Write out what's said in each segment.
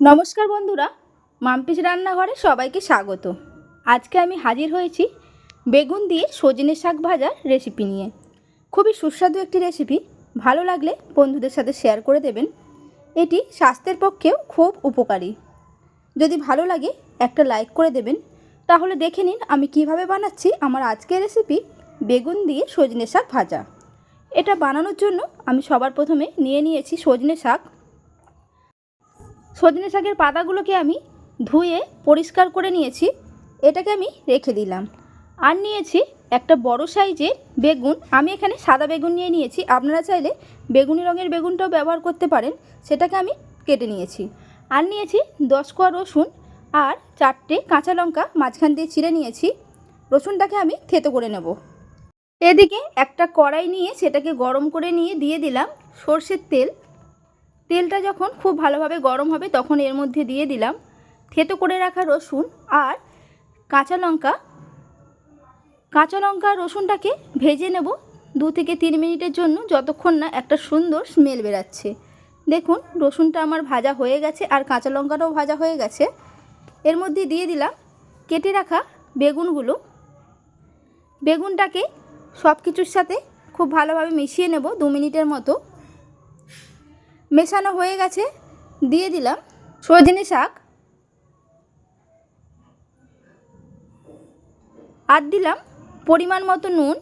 নমস্কার বন্ধুরা, মাম্পিস রান্নাঘরে সবাইকে স্বাগত। আজকে আমি হাজির হয়েছি বেগুন দিয়ে সজনে শাক ভাজার রেসিপি নিয়ে। খুবই সুস্বাদু একটি রেসিপি ভালো লাগলে বন্ধুদের সাথে শেয়ার করে দেবেন। এটি স্বাস্থ্যের পক্ষেও খুব উপকারী। যদি ভালো লাগে একটা লাইক করে দেবেন। তাহলে দেখে নিন আমি কীভাবে বানাচ্ছি আমার আজকের রেসিপি বেগুন দিয়ে সজনে শাক ভাজা। এটা বানানোর জন্য আমি সবার প্রথমে নিয়ে নিয়েছি সজনে শাক। সজনে শাকের পাতাগুলোকে আমি ধুয়ে পরিষ্কার করে নিয়েছি। এটাকে আমি রেখে দিলাম। আর নিয়েছি একটা বড় সাইজের বেগুন। আমি এখানে সাদা বেগুন নিয়ে নিয়েছি। আপনারা চাইলে বেগুনি রঙের বেগুনটাও ব্যবহার করতে পারেন। সেটাকে আমি কেটে নিয়েছি। আর নিয়েছি দশ কোয়া রসুন আর চারটে কাঁচা লঙ্কা মাঝখান দিয়ে চিড়ে নিয়েছি। রসুনটাকে আমি থেতো করে নেব। এদিকে একটা কড়াই নিয়ে সেটাকে গরম করে নিয়ে দিয়ে দিলাম সর্ষের তেল। তেলটা যখন খুব ভালোভাবে গরম হবে তখন এর মধ্যে দিয়ে দিলাম থেতো করে রাখা রসুন আর কাঁচা লঙ্কা। কাঁচা লঙ্কা রসুনটাকে ভেজে নেব দু থেকে তিন মিনিটের জন্য যতক্ষণ না একটা সুন্দর স্মেল বেরাচ্ছে। দেখুন, রসুনটা আমার ভাজা হয়ে গেছে আর কাঁচা লঙ্কাটাও ভাজা হয়ে গেছে। এর মধ্যে দিয়ে দিলাম কেটে রাখা বেগুনগুলো। বেগুনটাকে সব কিছুর সাথে খুব ভালোভাবে মিশিয়ে নেব দু মিনিটের মতো। মেশানো হয়ে গেছে। দিয়ে দিলাম সজনে শাক। আর দিলাম পরিমাণ মতো নুন।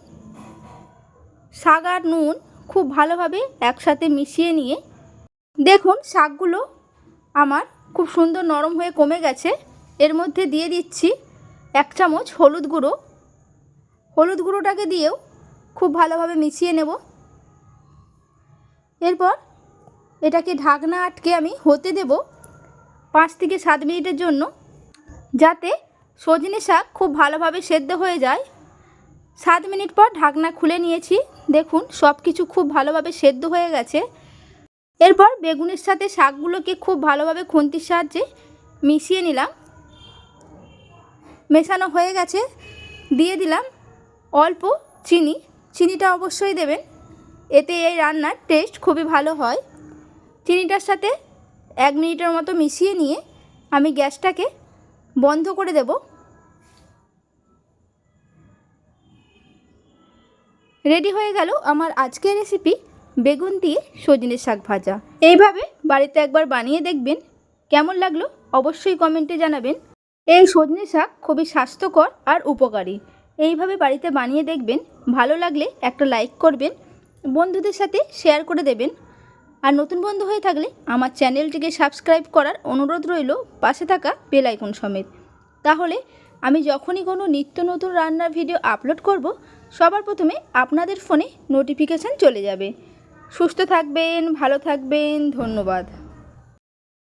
শাক আর নুন খুব ভালোভাবে একসাথে মিশিয়ে নিয়ে। দেখুন শাকগুলো আমার খুব সুন্দর নরম হয়ে কমে গেছে। এর মধ্যে দিয়ে দিচ্ছি এক চামচ হলুদ গুঁড়ো। হলুদ গুঁড়োটাকে দিয়েও খুব ভালোভাবে মিশিয়ে নেব। এরপর এটাকে ঢাকনা আটকে আমি হতে দেব পাঁচ থেকে সাত মিনিটের জন্য, যাতে সজনে শাক খুব ভালোভাবে সেদ্ধ হয়ে যায়। সাত মিনিট পর ঢাকনা খুলে নিয়েছি। দেখুন সব কিছু খুব ভালোভাবে সেদ্ধ হয়ে গেছে। এরপর বেগুনের সাথে শাকগুলোকে খুব ভালোভাবে খুন্তির সাহায্যে মিশিয়ে নিলাম। মেশানো হয়ে গেছে। দিয়ে দিলাম অল্প চিনি। চিনিটা অবশ্যই দেবেন। এতে এই রান্নার টেস্ট খুবই ভালো হয়। চিনিটার সাথে এক মিনিটের মতো মিশিয়ে নিয়ে আমি গ্যাসটাকে বন্ধ করে দেব। রেডি হয়ে গেল আমার আজকের রেসিপি বেগুন দিয়ে সজনে শাক ভাজা। এইভাবে বাড়িতে একবার বানিয়ে দেখবেন কেমন লাগল অবশ্যই কমেন্টে জানাবেন। এই সজনে শাক খুবই স্বাস্থ্যকর আর উপকারী। এইভাবে বাড়িতে বানিয়ে দেখবেন, ভালো লাগলে একটা লাইক করবেন, বন্ধুদের সাথে শেয়ার করে দেবেন। আর নতুন বন্ধু হয়ে থাকলে আমার চ্যানেলটিকে সাবস্ক্রাইব করার অনুরোধ রইল পাশে থাকা বেল আইকন সমেত। তাহলে আমি যখনই কোনো নিত্য নতুন রান্নার ভিডিও আপলোড করব, সবার প্রথমে আপনাদের ফোনে নোটিফিকেশান চলে যাবে। সুস্থ থাকবেন, ভালো থাকবেন, ধন্যবাদ।